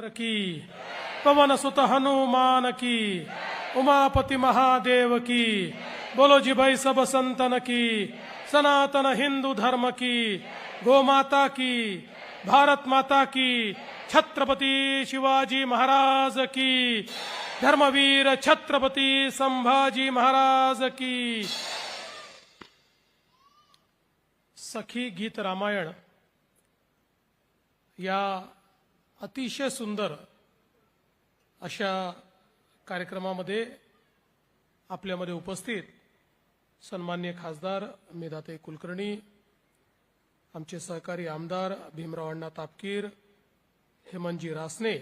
की। पवन सुत हनुमान की। उमापति महादेव की। बोलो जी भाई सब संतन की। सनातन हिंदू धर्म की। गोमाता की। भारत माता की। छत्रपति शिवाजी महाराज की। धर्मवीर छत्रपति संभाजी महाराज की। सखी गीत रामायण या अतिशय सुंदर अशा कार्यक्रमामध्ये आपल्यामध्ये उपस्थित सन्मान्य खासदार मेधाताई कुलकर्णी आमचे सहकारी आमदार भीमराव अण्णा तापकीर हेमंतजी रासने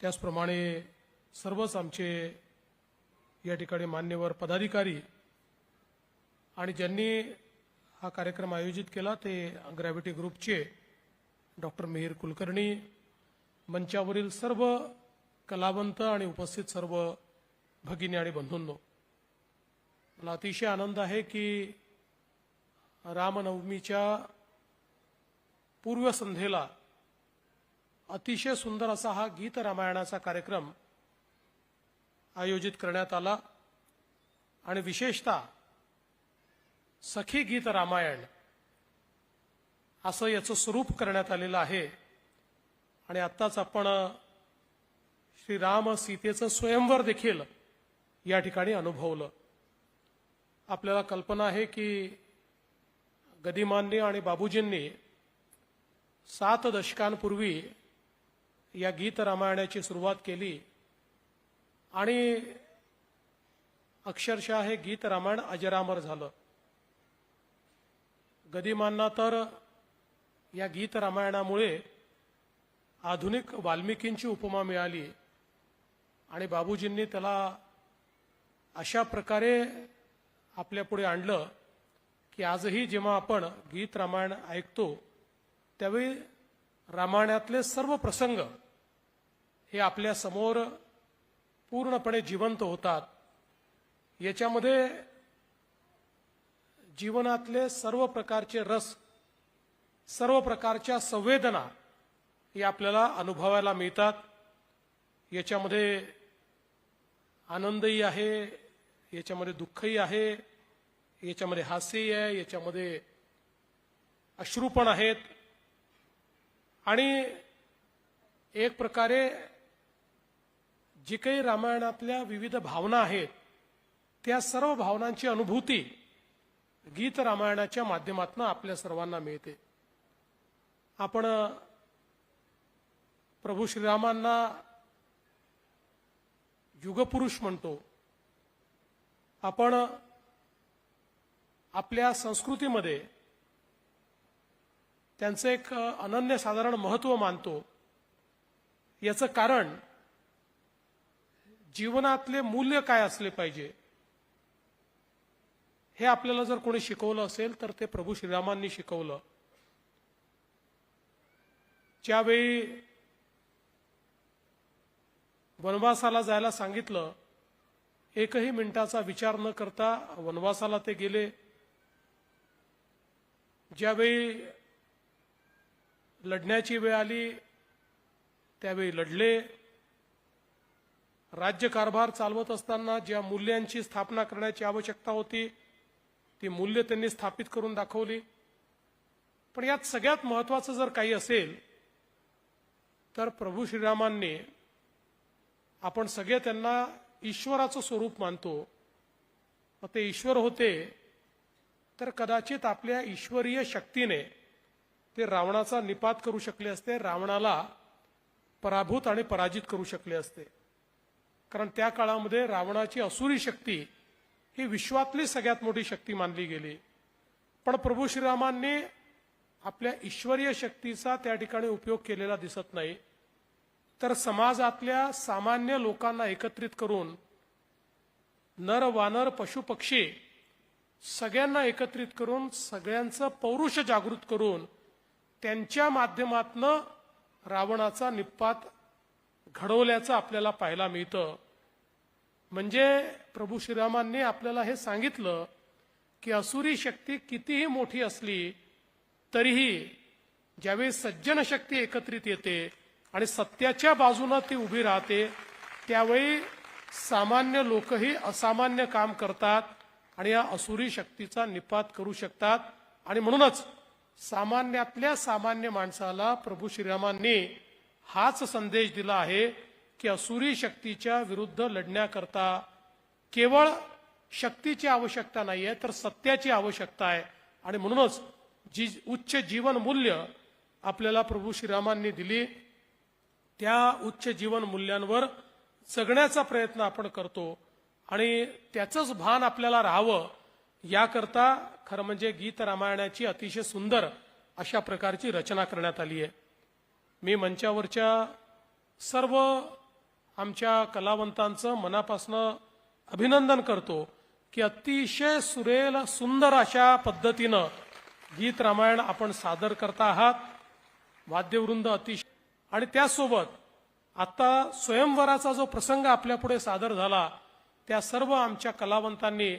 त्याचप्रमाणे सर्वच आमचे या ठिकाणी मान्यवर पदाधिकारी आणि ज्यांनी हा कार्यक्रम आयोजित केला ते ग्रॅव्हिटी ग्रुपचे डॉक्टर मिहीर कुलकर्णी मंचावरील सर्व कलावंत आणि उपस्थित सर्व भगिनी आणि बंधूंनो मला अतिशय आनंद आहे की रामनवमीच्या पूर्वसंध्येला अतिशय सुंदर असा हा गीत रामायणाचा कार्यक्रम आयोजित करण्यात आला. आणि विशेषतः सखी गीत रामायण असं याचं स्वरूप करण्यात आलेलं आहे. आणि आत्ताच आपण श्रीराम सीतेचं स्वयंवर देखील या ठिकाणी अनुभवलं. आपल्याला कल्पना आहे की गदिमांनी आणि बाबूजींनी सात दशकांपूर्वी या गीत रामायणाची सुरुवात केली. आणि अक्षरशः हे गीत रामायण अजरामर झालं. गदिमांना तर या गीत रामायणामुळे आधुनिक वाल्मिकींची उपमा मिळाली. आणि बाबूजींनी त्याला अशा प्रकारे आपल्यापुढे आणलं की आजही जेव्हा आपण गीत रामायण ऐकतो त्यावेळी रामायणातले सर्व प्रसंग हे आपल्यासमोर पूर्णपणे जिवंत होतात. याच्यामध्ये जीवनातले सर्व प्रकारचे रस सर्व प्रकारच्या संवेदना हे आपल्याला अनुभवायला मिळतात. याच्यामध्ये आनंदही आहे याच्यामध्ये दुःखही आहे याच्यामध्ये हास्यही आहे याच्यामध्ये अश्रू पण आहेत. आणि एक प्रकारे जी काही रामायणातल्या विविध भावना आहेत त्या सर्व भावनांची अनुभूती गीत रामायणाच्या माध्यमातून आपल्या सर्वांना मिळते. आपण प्रभू श्रीरामांना युगपुरुष म्हणतो. आपण आपल्या संस्कृतीमध्ये त्यांचं एक अनन्यसाधारण महत्त्व मानतो. याचं कारण जीवनातले मूल्य काय असले पाहिजे हे आपल्याला जर कोणी शिकवलं असेल तर ते प्रभू श्रीरामांनी शिकवलं. ज्यावेळी वनवासाला जायला सांगितलं एकही मिनिटाचा विचार न करता वनवासाला ते गेले. ज्यावेळी लढण्याची वेळ आली त्यावेळी लढले. राज्यकारभार चालवत असताना ज्या मूल्यांची स्थापना करण्याची आवश्यकता होती ती मूल्य त्यांनी स्थापित करून दाखवली. पण यात सगळ्यात महत्वाचं जर काही असेल तर प्रभू श्रीरामांनी आपण सगळे त्यांना ईश्वराचं स्वरूप मानतो. मग ते ईश्वर होते तर कदाचित आपल्या ईश्वरीय शक्तीने ते रावणाचा निपात करू शकले असते रावणाला पराभूत आणि पराजित करू शकले असते. कारण त्या काळामध्ये रावणाची असुरी शक्ती ही विश्वातली सगळ्यात मोठी शक्ती मानली गेली. पण प्रभू श्रीरामांनी आपल्या ईश्वरीय शक्तीचा त्या ठिकाणी उपयोग केलेला दिसत नाही. तर समाजातल्या सामान्य लोकांना एकत्रित करून नर वानर पशुपक्षी सगळ्यांना एकत्रित करून सगळ्यांचं पौरुष जागृत करून त्यांच्या माध्यमातनं रावणाचा निपात घडवल्याचं आपल्याला पाहायला मिळतं. म्हणजे प्रभू श्रीरामांनी आपल्याला हे सांगितलं की असुरी शक्ती कितीही मोठी असली तरीही ज्यावेळी सज्जन शक्ती एकत्रित येते आणि सत्याच्या बाजूनं ती उभी राहते त्यावेळी सामान्य लोकही असामान्य काम करतात आणि या असुरी शक्तीचा निपात करू शकतात. आणि म्हणूनच सामान्यातल्या सामान्य माणसाला प्रभू श्रीरामांनी हाच संदेश दिला आहे की असुरी शक्तीच्या विरुद्ध लढण्याकरता केवळ शक्तीची आवश्यकता नाही आहे तर सत्याची आवश्यकता आहे. आणि म्हणूनच जी उच्च जीवन मूल्य आपल्याला प्रभू श्रीरामांनी दिली त्या उच्च जीवन मूल्यांवर जगण्याचा प्रयत्न आपण करतो आणि त्याचंच भान आपल्याला राहावं याकरता खरं म्हणजे गीत रामायणाची अतिशय सुंदर अशा प्रकारची रचना करण्यात आली आहे. मी मंचावरच्या सर्व आमच्या कलावंतांचं मनापासनं अभिनंदन करतो की अतिशय सुरेल सुंदर अशा पद्धतीनं गीत रामायण आपण सादर करता आहात. वाद्यवृंद अतिशय आणि त्यासोबत आता स्वयंवराचा जो प्रसंग आपल्यापुढे सादर झाला त्या सर्व आमच्या कलावंतांनी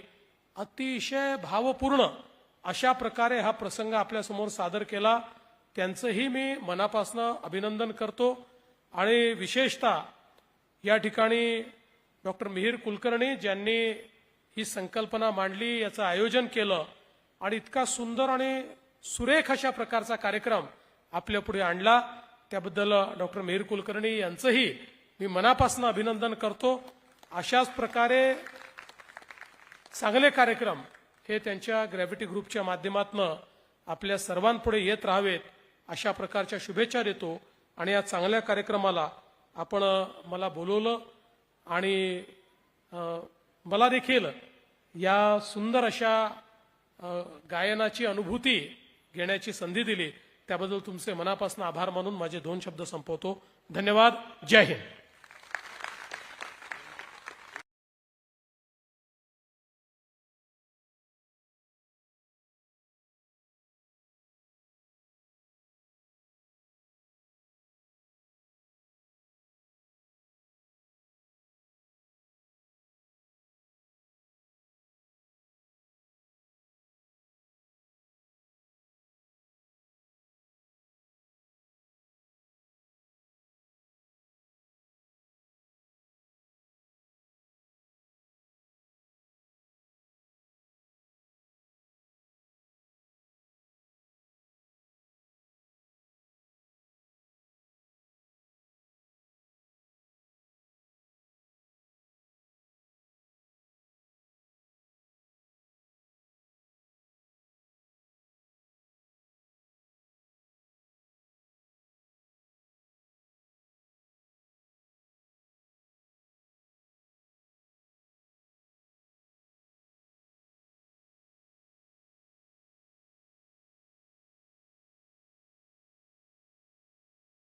अतिशय भावपूर्ण अशा प्रकारे हा प्रसंग आपल्यासमोर सादर केला. त्यांचंही मी मनापासनं अभिनंदन करतो. आणि विशेषतः या ठिकाणी डॉक्टर मिहीर कुलकर्णी ज्यांनी ही संकल्पना मांडली याचं आयोजन केलं आणि इतका सुंदर आणि सुरेख अशा प्रकारचा कार्यक्रम आपल्यापुढे आणला. त्याबद्दल डॉक्टर मेहर कुलकर्णी यांचंही मी मनापासून अभिनंदन करतो. अशाच प्रकारे चांगले कार्यक्रम हे त्यांच्या ग्रॅव्हिटी ग्रुपच्या माध्यमातून आपल्या सर्वांपुढे येत राहावेत अशा प्रकारच्या शुभेच्छा देतो. आणि या चांगल्या कार्यक्रमाला आपण मला बोलवलं आणि मला देखील या सुंदर अशा गायनाची अनुभूती घेण्याची संधी दिली. त्याबद्दल तुमचे मनापासून आभार मानून माझे दोन शब्द संपवतो. धन्यवाद. जय हिंद.